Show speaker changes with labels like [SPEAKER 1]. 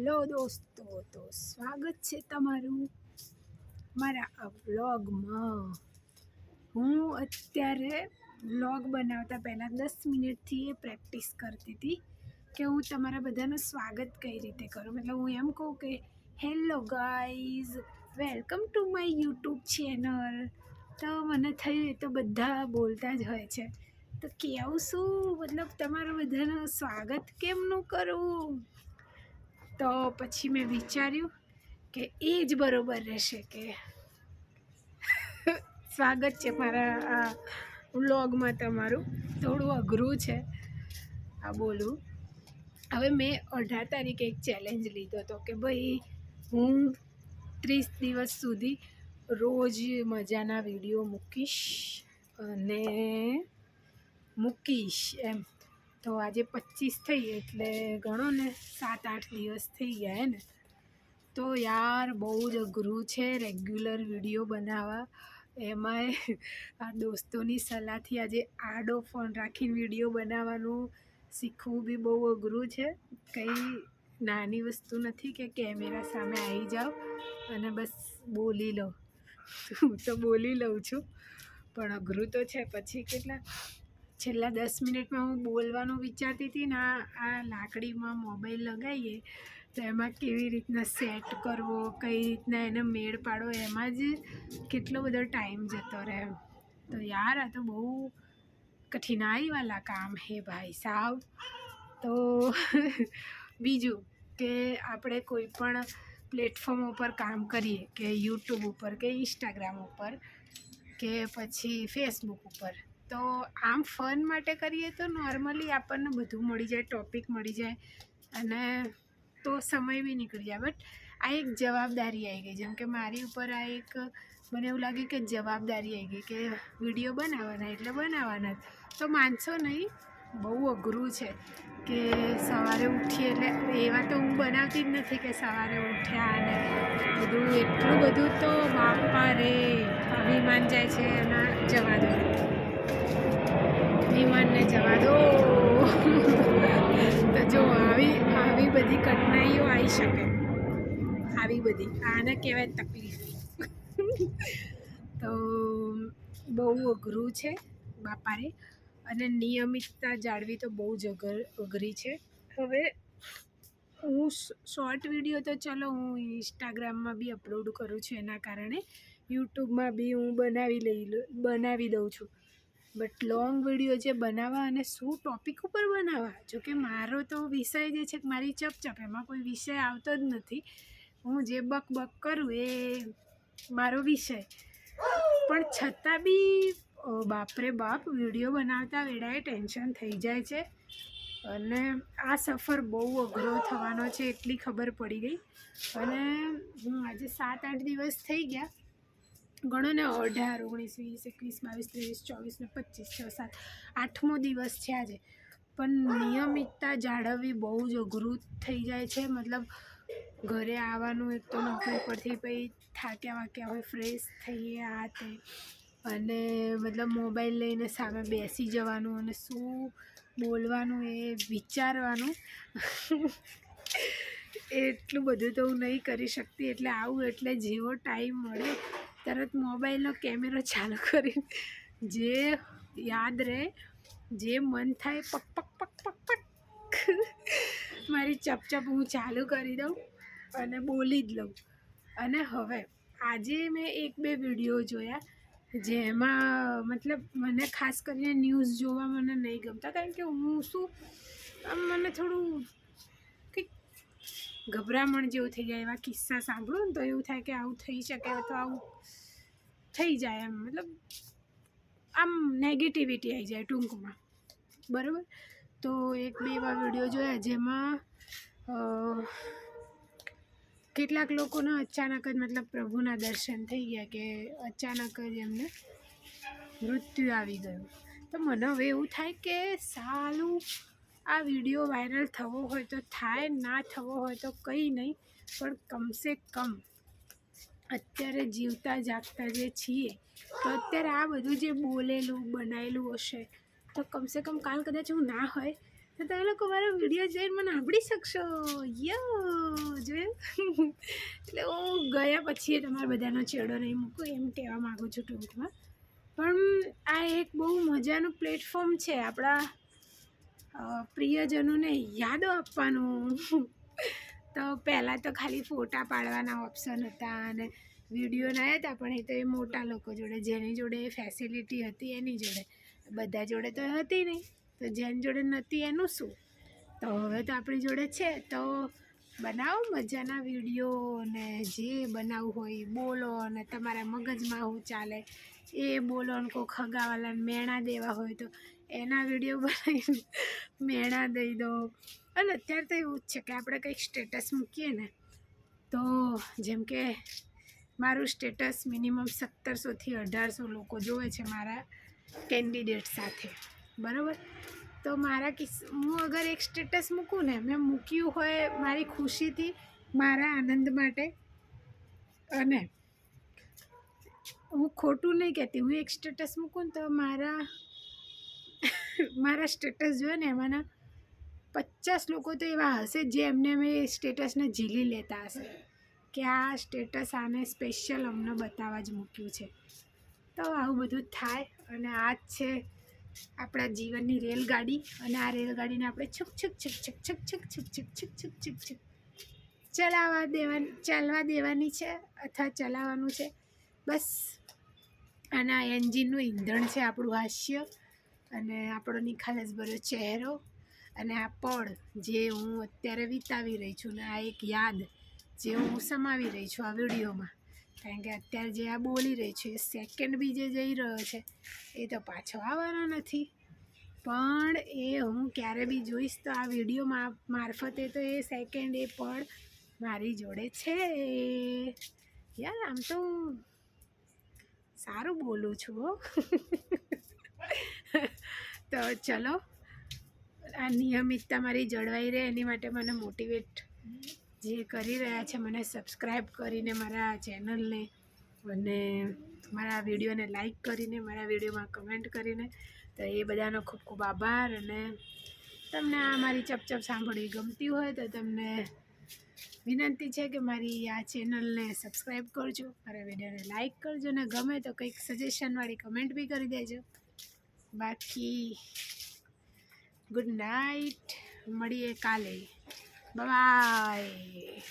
[SPEAKER 1] Hello દોસ્તો, તો સ્વાગત છે તમારું મારા આ વ્લોગમાં. હું અત્યારે વ્લોગ બનાવતા પહેલાં દસ મિનિટથી એ પ્રેક્ટિસ કરતી હતી કે હું તમારા બધાનું સ્વાગત કઈ રીતે કરું. મતલબ હું એમ કહું કે hello guys welcome to my YouTube channel તો મને થયું એ તો બધા બોલતા જ હોય છે. તો કેવું શું? મતલબ તમારું બધાનું સ્વાગત કેમનું કરું? તો પછી મેં વિચાર્યું કે એ જ બરોબર રહેશે કે સ્વાગત છે મારા આ વ્લોગમાં તમારું. થોડું અઘરું છે, આ બોલવું હવે મેં અઢાર તારીખે એક ચેલેન્જ લીધો હતો કે ભાઈ હું ત્રીસ દિવસ સુધી રોજ મજાના વીડિયો મૂકીશ અને મૂકીશ એમ. તો આજે પચીસ થઈ એટલે ગણો ને, સાત, આઠ દિવસ થઈ ગયા ને. તો યાર બહુ જ અઘરું છે રેગ્યુલર વીડિયો બનાવવા. એમાંય આ દોસ્તોની સલાહથી આજે આડો ફોન રાખીને વીડિયો બનાવવાનું શીખવું બી બહુ અઘરું છે. કંઈ નાની વસ્તુ નથી કે કેમેરા સામે આવી જાઓ અને બસ બોલી લો. હું તો બોલી લઉં છું. પણ અઘરું તો છે. પછી કેટલા છેલ્લા દસ મિનિટમાં હું બોલવાનું વિચારતી હતી ને આ લાકડીમાં મોબાઈલ લગાવીએ તો એમાં કેવી રીતના સેટ કરવો, કઈ રીતના એને મેળ પાડવો, એમાં જ કેટલો બધો ટાઈમ જતો રહે. તો યાર, આ તો બહુ કઠિનાઈવાલા કામ હે ભાઈ સાવ. તો બીજું કે આપણે કોઈ પણ પ્લેટફોર્મ ઉપર કામ કરીએ, કે યુટ્યુબ ઉપર, કે ઇન્સ્ટાગ્રામ ઉપર, કે પછી ફેસબુક ઉપર તો આમ ફન માટે કરીએ તો નોર્મલી આપણને બધું મળી જાય ટોપિક મળી જાય અને તો સમય બી નીકળી જાય. બટ આ એક જવાબદારી આવી ગઈ. જેમ કે મારી ઉપર આ એક મને એવું લાગે કે જવાબદારી આવી ગઈ કે વીડિયો બનાવવાના એટલે બનાવવાના તો માનશો નહીં, બહુ અઘરું છે કે સવારે ઉઠીએ એટલે એવા તો હું બનાવતી જ નથી કે સવારે ઉઠ્યા અને બધું, એટલું બધું તો બાપા રે, અભિમાન જાય છે એના જવા દો. વિમાનને જવા દો. તો જો, આવી આવી બધી કઠિનાઈઓ આવી શકે. આવી બધી. આને કહેવાય તકલીફ. તો, બહુ અઘરું છે બાપારે અને નિયમિતતા જાળવી તો બહુ જ અઘર, અઘરી છે. હવે હું શોર્ટ વીડિયો તો ચલો હું ઇન્સ્ટાગ્રામમાં બી અપલોડ કરું છું એના કારણે. યુટ્યુબમાં બી હું બનાવી લઈ બનાવી દઉં છું. બટ લોંગ વીડિયો જે બનાવવા અને શું ટોપિક ઉપર બનાવવા, જોકે મારો તો વિષય જે છે મારી ચપચપ, એમાં કોઈ વિષય આવતો જ નથી. હું જે બક બક કરું એ મારો વિષય. પણ છતાં બી બાપરે બાપ વીડિયો બનાવતા વેળાએ ટેન્શન થઈ જાય છે. અને આ સફર બહુ અઘરો થવાનો છે એટલી ખબર પડી ગઈ. અને હું આજે સાત આઠ દિવસ થઈ ગયા. ગણો ને અઢાર, ઓગણીસ, વીસ, એકવીસ, બાવીસ, ત્રેવીસ, ચોવીસ ને પચીસ, છ, સાત, આઠમો દિવસ છે આજે. પણ નિયમિતતા જાળવવી બહુ જ અઘરું થઈ જાય છે. મતલબ ઘરે આવવાનું એક તો નોકરી પરથી પછી થાક્યા વાક્યા હોય ફ્રેશ થઈએ આ તે. અને મતલબ મોબાઈલ લઈને સામે બેસી જવાનું અને શું બોલવાનું એ વિચારવાનું. એટલું બધું તો હું નહીં કરી શકતી. એટલે આવું એટલે જેવો ટાઈમ મળે તરત મોબાઈલનો કેમેરો ચાલુ કરી જે યાદ રહે, જે મન થાય, પક પક પક પક પક, મારી ચપચપ હું ચાલુ કરી દઉં અને બોલી જ લઉં. અને હવે, આજે મેં એક બે વીડિયો જોયા, જેમાં મતલબ મને ખાસ કરીને ન્યૂઝ જોવા મને નહીં ગમતા, કારણ કે હું શું મને થોડું ગભરામણ જેવું થઈ જાય એવા કિસ્સા સાંભળો ને તો એવું થાય કે આવું થઈ શકે તો આવું થઈ જાય એમ. મતલબ આમ નેગેટિવિટી આવી જાય ટૂંકમાં. બરાબર? તો એક બે એવા વીડિયો જોયા જેમાં કેટલાક લોકોના અચાનક જ મતલબ પ્રભુના દર્શન થઈ ગયા કે અચાનક જ એમને મૃત્યુ આવી ગયું. તો મને હવે એવું થાય કે સાલું આ વીડિયો વાયરલ થવો હોય તો થાય, ના થવો હોય તો કંઈ નહીં, પણ કમસે કમ અત્યારે જીવતા જાગતા જે છીએ, તો અત્યારે આ બધું જે બોલેલું બનાવેલું હશે, તો કમસે કમ કાલ કદાચ હું ના હોય, તો તમે લોકો મારો વીડિયો જોઈને મને સાંભળી શકશો. યો જોયું? એટલે હું ગયા પછી તમારા બધાનો ચેડો નહીં મૂકું, એમ કહેવા માગું છું ટૂંકમાં. પણ આ એક બહુ મજાનું પ્લેટફોર્મ છે આપણા પ્રિયજનોને યાદો આપવાનું. તો પહેલાં તો ખાલી ફોટા પાડવાના ઓપ્શન હતા અને વીડિયો ના હતા, પણ એ તો એ મોટા લોકો જોડે, જેની જોડે ફેસિલિટી હતી એની જોડે. બધા જોડે તો હતી નહીં. તો જેની જોડે નથી એનું શું? તો હવે તો આપણી જોડે છે. તો બનાવો મજાના વીડિયો ને જે બનાવવું હોય એ બોલો અને તમારા મગજમાં શું ચાલે. એ બોલો ને કોઈ ખગાવાલાને મેણા દેવા હોય તો એના વીડિયો બનાવીને મેણા દઈ દો. અને અત્યારે તો એવું જ છે કે આપણે કંઈક સ્ટેટસ મૂકીએ ને, તો જેમ કે મારું સ્ટેટસ મિનિમમ સત્તરસોથી અઢારસો લોકો જોવે છે મારા કેન્ડિડેટ સાથે. બરાબર? તો મારા કિસ્સ હું અગર એક સ્ટેટસ મૂકું ને, મેં મૂક્યું હોય મારી ખુશીથી, મારા આનંદ માટે, અને હું ખોટું નહીં કહેતી, હું એક સ્ટેટસ મૂકું ને તો મારા મારા સ્ટેટસ જોયો ને એમાંના પચાસ લોકો તો એવા હશે જે એમને મેં સ્ટેટસને ઝીલી લેતા હશે કે આ સ્ટેટસ આને સ્પેશિયલ અમને બતાવવા જ મૂક્યું છે તો આવું બધું થાય અને આ જ છે આપણા જીવનની રેલગાડી અને આ રેલગાડીને આપણે છુક છુક છુક છુક છુક છુક છુક છુક છુક છુક છુક છુક ચલાવવા દેવાની ચાલવા દેવાની છે અથવા ચલાવવાનું છે બસ અને આ એન્જિનનું ઈંધણ છે આપણું હાસ્ય અને આપણો નિખાલસ ભર્યો ચહેરો અને આ પળ જે હું અત્યારે વિતાવી રહી છું ને આ એક યાદ જે હું સમાવી રહી છું આ વિડીયોમાં. કારણ કે અત્યારે જે આ બોલી રહી છું એ સેકન્ડ બી જે જઈ રહ્યો છે, એ તો પાછો આવવાનો નથી. પણ એ હું ક્યારે બી જોઈશ તો આ વિડીયોમાં મારફતે તો એ સેકન્ડ એ પળ મારી જોડે છે. યાર, આમ તો સારું બોલું છું હો. તો ચલો. આ નિયમિતતા મારી જળવાઈ રહે એની માટે મને મોટિવેટ જે કરી રહ્યા છે, મને સબસ્ક્રાઈબ કરીને મારા ચેનલને અને મારા વિડીયોને લાઈક કરીને, મારા વિડીયોમાં કમેન્ટ કરીને. તો એ બધાનો ખૂબ ખૂબ આભાર અને તમને આ મારી ચપચપ સાંભળવી ગમતી હોય તો તમને વિનંતી છે કે મારી આ ચેનલને સબસ્ક્રાઈબ કરજો, મારા વિડીયોને લાઈક કરજો અને ગમે તો કંઈક સજેશનવાળી કમેન્ટ બી કરી દેજો. બાકી ગુડ નાઇટ. મળીએ કાલે. બાય.